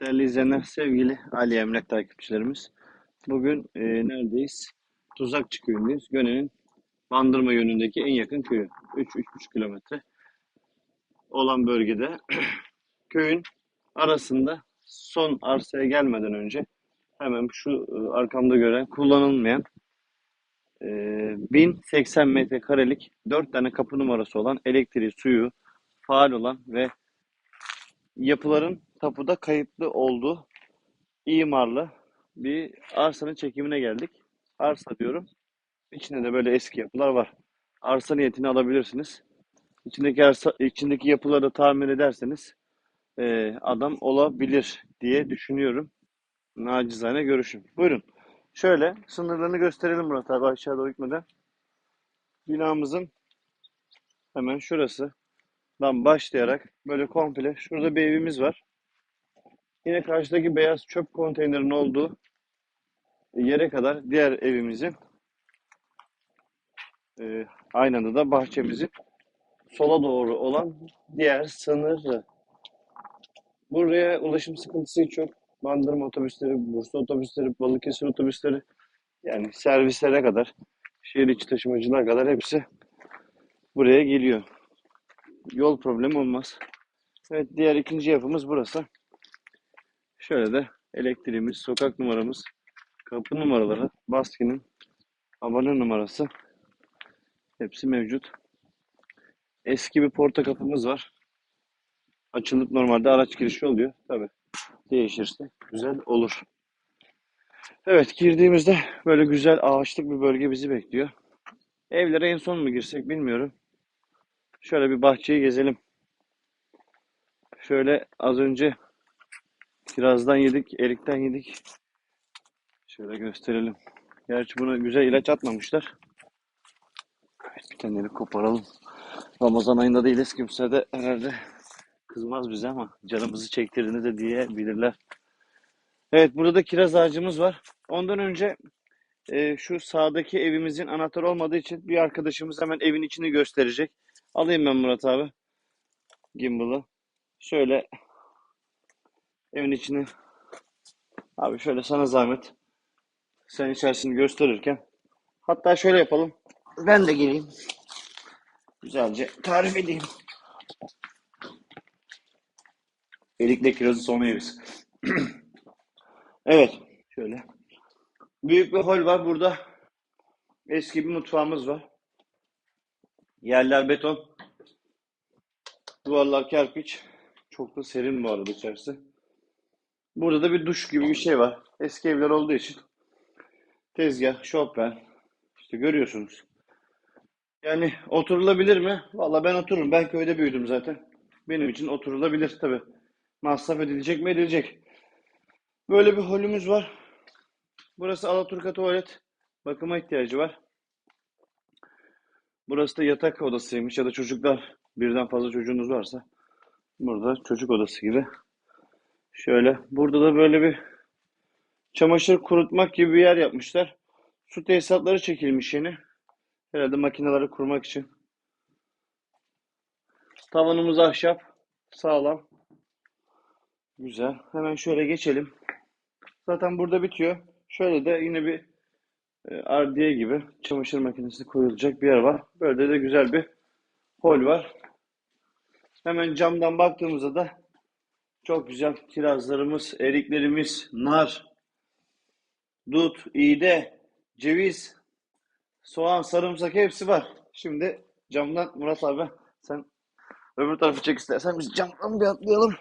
Değerli izleyenler, sevgili Ali Emlak takipçilerimiz. Bugün e, neredeyiz? Tuzakçı köyündeyiz. Göne'nin Bandırma yönündeki en yakın köyü. 3-3,5 kilometre olan bölgede köyün arasında son arsaya gelmeden önce hemen şu e, arkamda gören kullanılmayan e, 1080 metrekarelik 4 tane kapı numarası olan elektriği, suyu faal olan ve yapıların tapuda kayıtlı olduğu imarlı bir arsanın çekimine geldik. Arsa diyorum. İçinde de böyle eski yapılar var. Arsa niyetini alabilirsiniz. İçindeki arsa, içindeki yapıları da tamir ederseniz e, adam olabilir diye düşünüyorum. Nacizane görüşüm. Buyurun. Şöyle sınırlarını gösterelim Murat abi aşağı gitmeden. Binamızın hemen şurası dan başlayarak böyle komple şurada bir evimiz var. Yine karşıdaki beyaz çöp konteynerin olduğu yere kadar diğer evimizin e, aynı anda da bahçemizin sola doğru olan diğer sınırı. Buraya ulaşım sıkıntısı hiç yok. Bandırma otobüsleri, Bursa otobüsleri, Balıkesir otobüsleri yani servislere kadar, şehir içi taşımacılar kadar hepsi buraya geliyor. Yol problemi olmaz. Evet diğer ikinci yapımız burası. Şöyle de elektriğimiz, sokak numaramız, kapı numaraları, baskinin abone numarası hepsi mevcut. Eski bir porta kapımız var. Açılıp normalde araç girişi oluyor. Tabi değişirse güzel olur. Evet girdiğimizde böyle güzel ağaçlık bir bölge bizi bekliyor. Evlere en son mu girsek bilmiyorum. Şöyle bir bahçeyi gezelim. Şöyle az önce kirazdan yedik, erikten yedik. Şöyle gösterelim. Gerçi buna güzel ilaç atmamışlar. Evet, bir taneleri koparalım. Ramazan ayında değiliz. Kimse de herhalde kızmaz bize ama canımızı çektirdiğini de diyebilirler. Evet burada da kiraz ağacımız var. Ondan önce e, şu sağdaki evimizin anahtarı olmadığı için bir arkadaşımız hemen evin içini gösterecek. Alayım ben Murat abi. Gimbal'ı. Şöyle evin içini abi şöyle sana zahmet. Sen içerisini gösterirken. Hatta şöyle yapalım. Ben de geleyim. Güzelce tarif edeyim. Erikle kirazı sonra yeriz. evet. Şöyle. Büyük bir hol var burada. Eski bir mutfağımız var. Yerler beton. Duvarlar kerpiç. Çok da serin bu arada içerisi. Burada da bir duş gibi bir şey var. Eski evler olduğu için. Tezgah, şofben. İşte görüyorsunuz. Yani oturulabilir mi? Valla ben otururum. Ben köyde büyüdüm zaten. Benim için oturulabilir tabi. Masraf edilecek mi edilecek. Böyle bir holümüz var. Burası Alaturka tuvalet. Bakıma ihtiyacı var. Burası da yatak odasıymış ya da çocuklar birden fazla çocuğunuz varsa burada çocuk odası gibi. Şöyle burada da böyle bir çamaşır kurutmak gibi bir yer yapmışlar. Su tesisatları çekilmiş yeni. Herhalde makineleri kurmak için. Tavanımız ahşap. Sağlam. Güzel. Hemen şöyle geçelim. Zaten burada bitiyor. Şöyle de yine bir e, ardiye gibi çamaşır makinesi koyulacak bir yer var. Böyle de güzel bir hol var. Hemen camdan baktığımızda da çok güzel kirazlarımız, eriklerimiz, nar, dut, iğde, ceviz, soğan, sarımsak hepsi var. Şimdi camdan Murat abi sen öbür tarafı çek istersen biz camdan bir atlayalım.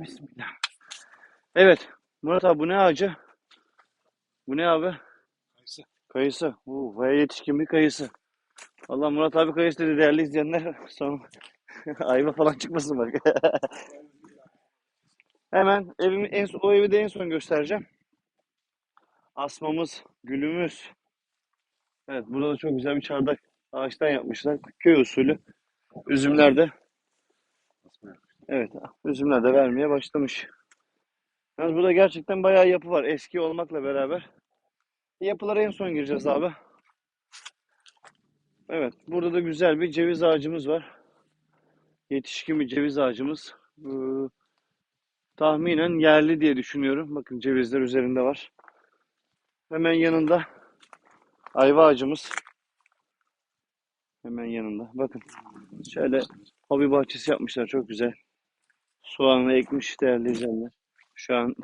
Bismillah. Evet Murat abi bu ne ağacı? Bu ne abi? Kayısı. Kayısı. Oo, bayağı yetişkin bir kayısı. Allah Murat abi kayısı dedi değerli izleyenler. Sonra ayva falan çıkmasın bak. Hemen evimi en son, o evi de en son göstereceğim. Asmamız, gülümüz. Evet burada da çok güzel bir çardak ağaçtan yapmışlar. Köy usulü. Üzümler de evet üzümler de vermeye başlamış. Yalnız burada gerçekten bayağı yapı var eski olmakla beraber. Yapılara en son gireceğiz abi. Evet, burada da güzel bir ceviz ağacımız var. Yetişkin bir ceviz ağacımız. Ee, tahminen yerli diye düşünüyorum. Bakın cevizler üzerinde var. Hemen yanında ayva ağacımız. Hemen yanında. Bakın şöyle hobi bahçesi yapmışlar. Çok güzel. Soğanı ekmiş değerli izleyenler. Şu an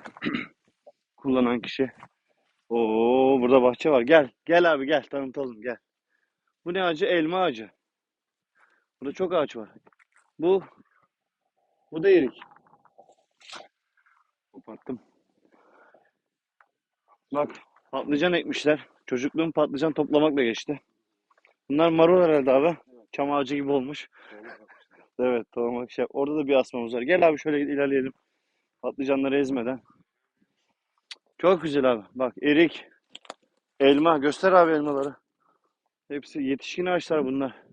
kullanan kişi. Oo burada bahçe var. Gel. Gel abi gel. Tanıtalım gel. Bu ne ağacı? Elma ağacı. Burada çok ağaç var. Bu bu da erik. Koparttım. Bak patlıcan ekmişler. Çocukluğum patlıcan toplamakla geçti. Bunlar marul herhalde abi. Çam ağacı gibi olmuş. Evet toplamak şey. Orada da bir asmamız var. Gel abi şöyle ilerleyelim. Patlıcanları ezmeden. Çok güzel abi. Bak erik, elma. Göster abi elmaları. Hepsi yetişkin ağaçlar bunlar.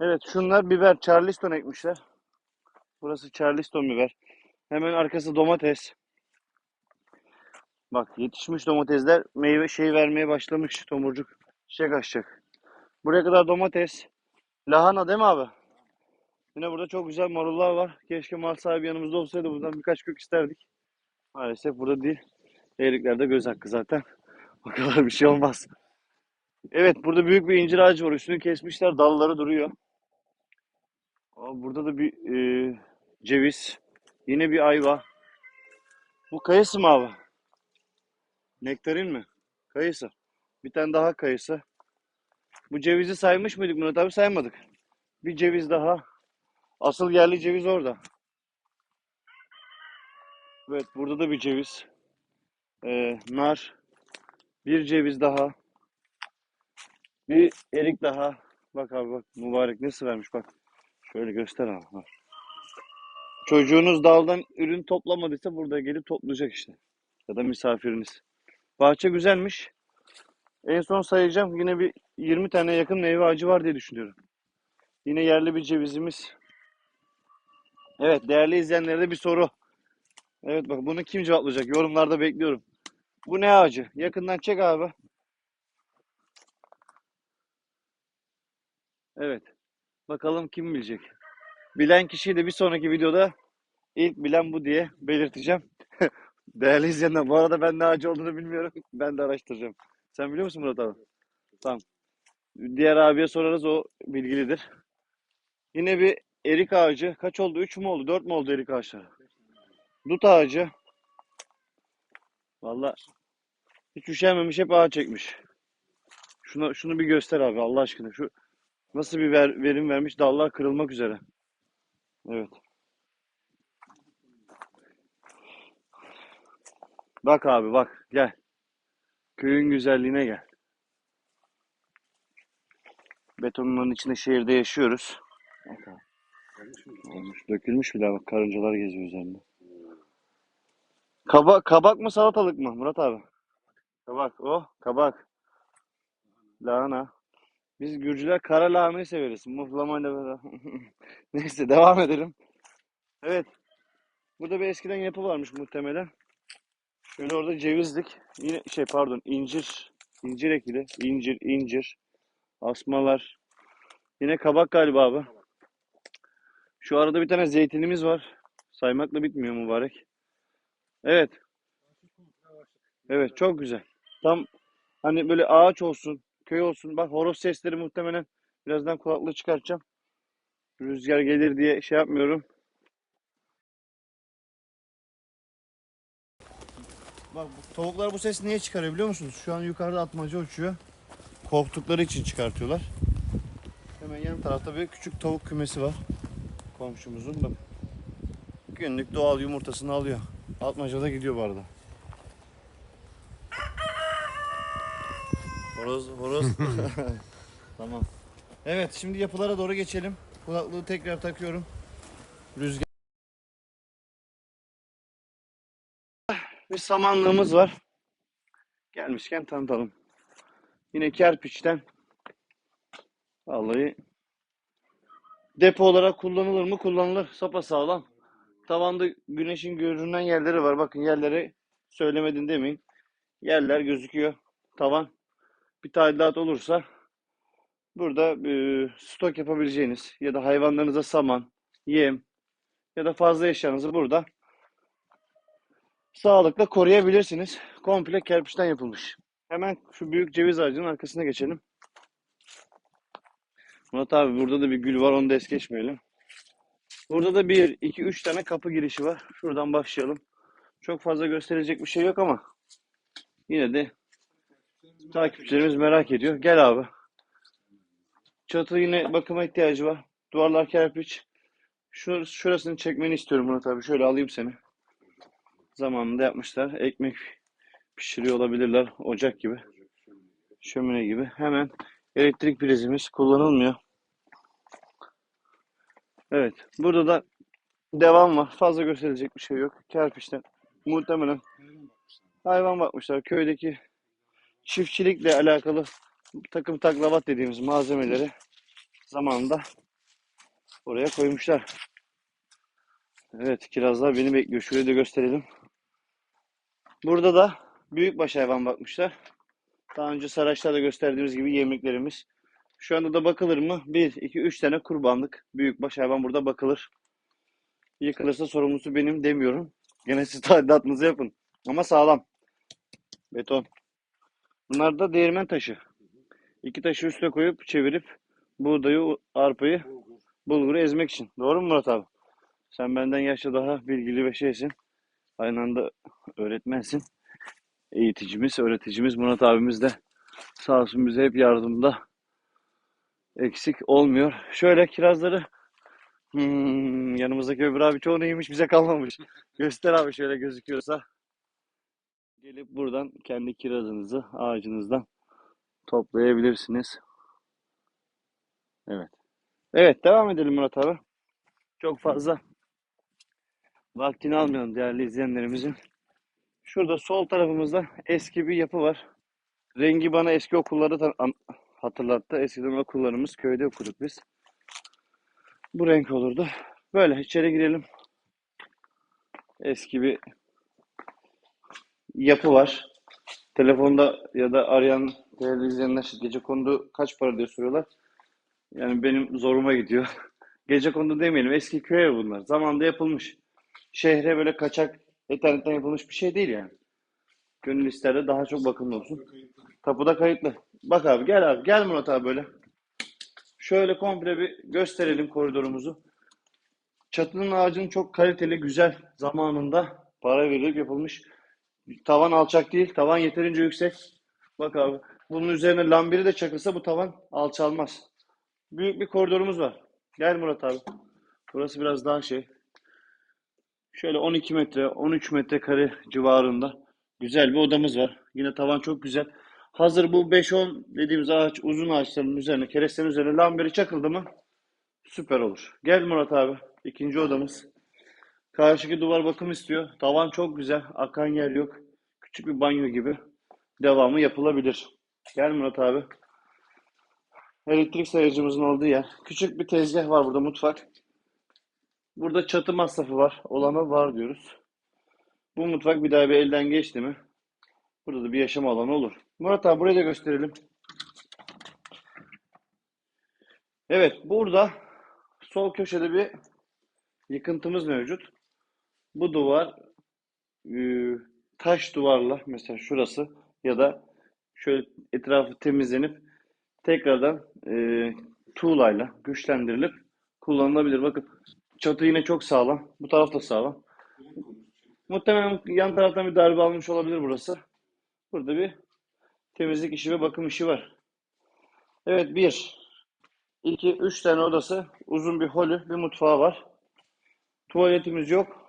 Evet şunlar biber. Charleston ekmişler. Burası Charleston biber. Hemen arkası domates. Bak yetişmiş domatesler meyve şey vermeye başlamış. Tomurcuk çiçek açacak. Buraya kadar domates. Lahana değil mi abi? Yine burada çok güzel marullar var. Keşke mal sahibi yanımızda olsaydı buradan birkaç kök isterdik. Maalesef burada değil. Eğriklerde göz hakkı zaten. O kadar bir şey olmaz. Evet burada büyük bir incir ağacı var. Üstünü kesmişler. Dalları duruyor. Burada da bir e, ceviz. Yine bir ayva. Bu kayısı mı abi? Nektarin mi? Kayısı. Bir tane daha kayısı. Bu cevizi saymış mıydık Murat abi? Saymadık. Bir ceviz daha. Asıl yerli ceviz orada. Evet burada da bir ceviz. Ee, nar. Bir ceviz daha. Bir erik daha. Bak abi bak mübarek nasıl vermiş bak. Şöyle göster abi. Bak. Çocuğunuz daldan ürün toplamadıysa burada gelip toplayacak işte. Ya da misafiriniz. Bahçe güzelmiş. En son sayacağım. Yine bir 20 tane yakın meyve ağacı var diye düşünüyorum. Yine yerli bir cevizimiz. Evet değerli izleyenlere de bir soru. Evet bak bunu kim cevaplayacak? Yorumlarda bekliyorum. Bu ne ağacı? Yakından çek abi. Evet. Bakalım kim bilecek. Bilen kişiyi de bir sonraki videoda ilk bilen bu diye belirteceğim. Değerli izleyenler bu arada ben ne ağacı olduğunu bilmiyorum. Ben de araştıracağım. Sen biliyor musun Murat abi? Tamam. Diğer abiye sorarız o bilgilidir. Yine bir erik ağacı. Kaç oldu? 3 mü oldu? 4 mü oldu erik ağaçları? Dut ağacı. Valla hiç üşenmemiş hep ağaç çekmiş. Şunu, şunu bir göster abi Allah aşkına. Şu nasıl bir ver- verim vermiş? Dallar kırılmak üzere. Evet. Bak abi bak gel. Köyün güzelliğine gel. Betonun içinde şehirde yaşıyoruz. Bak abi. Olmuş, dökülmüş bile bak karıncalar geziyor üzerinde. Kaba, kabak mı salatalık mı Murat abi? Kabak. Oh kabak. Lahana. Biz Gürcüler kara lahanayı severiz. Muhlamayla beraber. Neyse devam edelim. Evet. Burada bir eskiden yapı varmış muhtemelen. Şöyle orada cevizlik. Yine şey pardon incir. İncir ekili. İncir, incir. Asmalar. Yine kabak galiba abi. Şu arada bir tane zeytinimiz var. Saymakla bitmiyor mübarek. Evet. Evet çok güzel. Tam hani böyle ağaç olsun, köy olsun. Bak horoz sesleri muhtemelen birazdan kulaklığı çıkartacağım. Rüzgar gelir diye şey yapmıyorum. Bak tavuklar bu ses niye çıkarıyor biliyor musunuz? Şu an yukarıda atmaca uçuyor. Korktukları için çıkartıyorlar. Hemen yan tarafta bir küçük tavuk kümesi var. Komşumuzun bak. Günlük doğal yumurtasını alıyor. Atmaca da gidiyor bu arada. Horoz, horoz. tamam. Evet, şimdi yapılara doğru geçelim. Kulaklığı tekrar takıyorum. Rüzgar. Bir samanlığımız var. Gelmişken tanıtalım. Yine kerpiçten. Vallahi depo olarak kullanılır mı? Kullanılır. Sapasağlam. Tavanda güneşin görünen yerleri var. Bakın yerleri söylemedin demeyin. Yerler gözüküyor. Tavan. Bir tadilat olursa burada e, stok yapabileceğiniz ya da hayvanlarınıza saman, yem ya da fazla eşyanızı burada sağlıkla koruyabilirsiniz. Komple kerpiçten yapılmış. Hemen şu büyük ceviz ağacının arkasına geçelim. Murat abi burada da bir gül var onu da es geçmeyelim. Burada da bir, iki, üç tane kapı girişi var. Şuradan başlayalım. Çok fazla gösterecek bir şey yok ama yine de takipçilerimiz merak ediyor. Gel abi. Çatı yine bakıma ihtiyacı var. Duvarlar kerpiç. Şu, şurasını çekmeni istiyorum Murat abi. Şöyle alayım seni. Zamanında yapmışlar. Ekmek pişiriyor olabilirler. Ocak gibi. Şömine gibi. Hemen elektrik prizimiz kullanılmıyor. Evet. Burada da devam var. Fazla gösterilecek bir şey yok. Kerpiçten. Muhtemelen hayvan bakmışlar. Köydeki çiftçilikle alakalı takım taklavat dediğimiz malzemeleri zamanında oraya koymuşlar. Evet, kirazlar beni bekliyor. Şurayı da gösterelim. Burada da büyükbaş hayvan bakmışlar. Daha önce Saraçlar'da gösterdiğimiz gibi yemliklerimiz. Şu anda da bakılır mı? 1, 2, 3 tane kurbanlık büyükbaş hayvan burada bakılır. Yıkılırsa sorumlusu benim demiyorum. Gene siz tadilatınızı yapın. Ama sağlam. Beton. Bunlar da değirmen taşı. İki taşı üstüne koyup çevirip buğdayı, arpayı, bulguru ezmek için. Doğru mu Murat abi? Sen benden yaşça daha bilgili ve şeysin. Aynı anda öğretmensin. Eğiticimiz, öğreticimiz Murat abimiz de sağ olsun bize hep yardımda eksik olmuyor. Şöyle kirazları hmm, yanımızdaki öbür abi çoğunu yemiş bize kalmamış. Göster abi şöyle gözüküyorsa. Gelip buradan kendi kirazınızı ağacınızdan toplayabilirsiniz. Evet. Evet devam edelim Murat abi. Çok fazla vaktini almayalım değerli izleyenlerimizin. Şurada sol tarafımızda eski bir yapı var. Rengi bana eski okulları hatırlattı. Eskiden okullarımız köyde okuduk biz. Bu renk olurdu. Böyle içeri girelim. Eski bir yapı var. Telefonda ya da arayan değerli izleyenler gece kondu kaç para diye soruyorlar. Yani benim zoruma gidiyor. Gece kondu demeyelim. Eski köy evi bunlar. Zamanında yapılmış. Şehre böyle kaçak internetten yapılmış bir şey değil yani. Gönül ister de daha çok bakımlı olsun. Tapuda kayıtlı. Bak abi gel abi. Gel Murat abi böyle. Şöyle komple bir gösterelim koridorumuzu. Çatının ağacının çok kaliteli, güzel zamanında para verilip yapılmış. Tavan alçak değil. Tavan yeterince yüksek. Bak abi. Bunun üzerine lambiri de çakılsa bu tavan alçalmaz. Büyük bir koridorumuz var. Gel Murat abi. Burası biraz daha şey. Şöyle 12 metre, 13 metrekare civarında güzel bir odamız var. Yine tavan çok güzel. Hazır bu 5-10 dediğimiz ağaç, uzun ağaçların üzerine, kerestenin üzerine lambiri çakıldı mı süper olur. Gel Murat abi. İkinci odamız. Karşıki duvar bakım istiyor. Tavan çok güzel. Akan yer yok. Küçük bir banyo gibi. Devamı yapılabilir. Gel Murat abi. Elektrik sayacımızın olduğu yer. Küçük bir tezgah var burada mutfak. Burada çatı masrafı var. Olanı var diyoruz. Bu mutfak bir daha bir elden geçti mi? Burada da bir yaşam alanı olur. Murat abi burayı da gösterelim. Evet burada sol köşede bir yıkıntımız mevcut. Bu duvar e, taş duvarla mesela şurası ya da şöyle etrafı temizlenip tekrardan e, tuğlayla güçlendirilip kullanılabilir. Bakın çatı yine çok sağlam. Bu taraf da sağlam. Muhtemelen yan taraftan bir darbe almış olabilir burası. Burada bir temizlik işi ve bakım işi var. Evet bir, iki, üç tane odası, uzun bir holü, bir mutfağı var. Tuvaletimiz yok.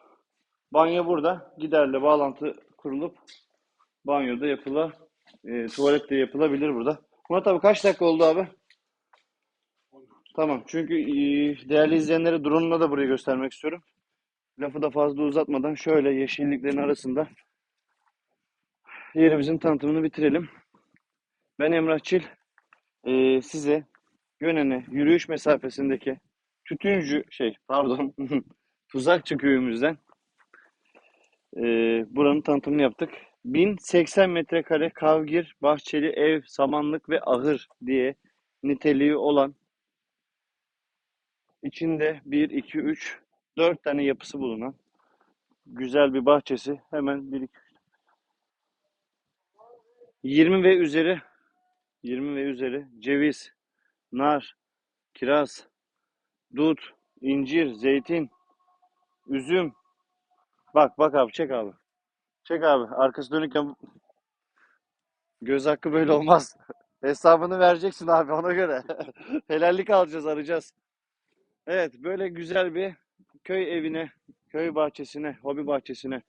Banyo burada. Giderle bağlantı kurulup banyoda yapıla, e, tuvalet de yapılabilir burada. Murat abi kaç dakika oldu abi? Tamam. Çünkü e, değerli izleyenlere drone'la da burayı göstermek istiyorum. Lafı da fazla uzatmadan şöyle yeşilliklerin arasında yerimizin tanıtımını bitirelim. Ben Emrah Çil. Ee, size Gönen'e yürüyüş mesafesindeki Tütüncü şey pardon Tuzakçı köyümüzden e, buranın tanıtımını yaptık. 1080 metrekare kavgir, bahçeli ev, samanlık ve ahır diye niteliği olan içinde 1, 2, 3, Dört tane yapısı bulunan güzel bir bahçesi. Hemen bir iki, 20 ve üzeri 20 ve üzeri ceviz, nar, kiraz, dut, incir, zeytin, üzüm. Bak bak abi çek abi. Çek abi. Arkası dönükken göz hakkı böyle olmaz. Hesabını vereceksin abi ona göre. Helallik alacağız, arayacağız. Evet, böyle güzel bir köy evine, köy bahçesine, hobi bahçesine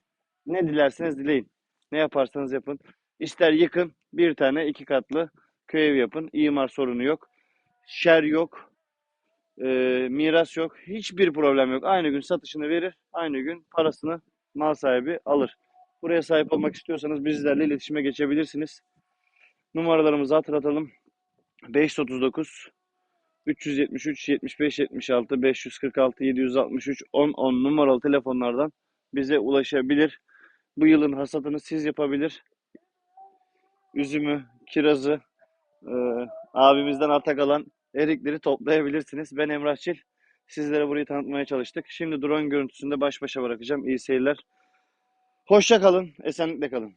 ne dilerseniz dileyin. Ne yaparsanız yapın. İster yıkın, bir tane iki katlı köy evi yapın. İmar sorunu yok. Şer yok. e, miras yok. Hiçbir problem yok. Aynı gün satışını verir. Aynı gün parasını mal sahibi alır. Buraya sahip olmak istiyorsanız bizlerle iletişime geçebilirsiniz. Numaralarımızı hatırlatalım. 539 373 75 76 546 763 10 10 numaralı telefonlardan bize ulaşabilir. Bu yılın hasatını siz yapabilir. Üzümü, kirazı, e, abimizden arta kalan erikleri toplayabilirsiniz. Ben Emrah Çil. Sizlere burayı tanıtmaya çalıştık. Şimdi drone görüntüsünde baş başa bırakacağım. İyi seyirler. Hoşça kalın, esenlikle kalın.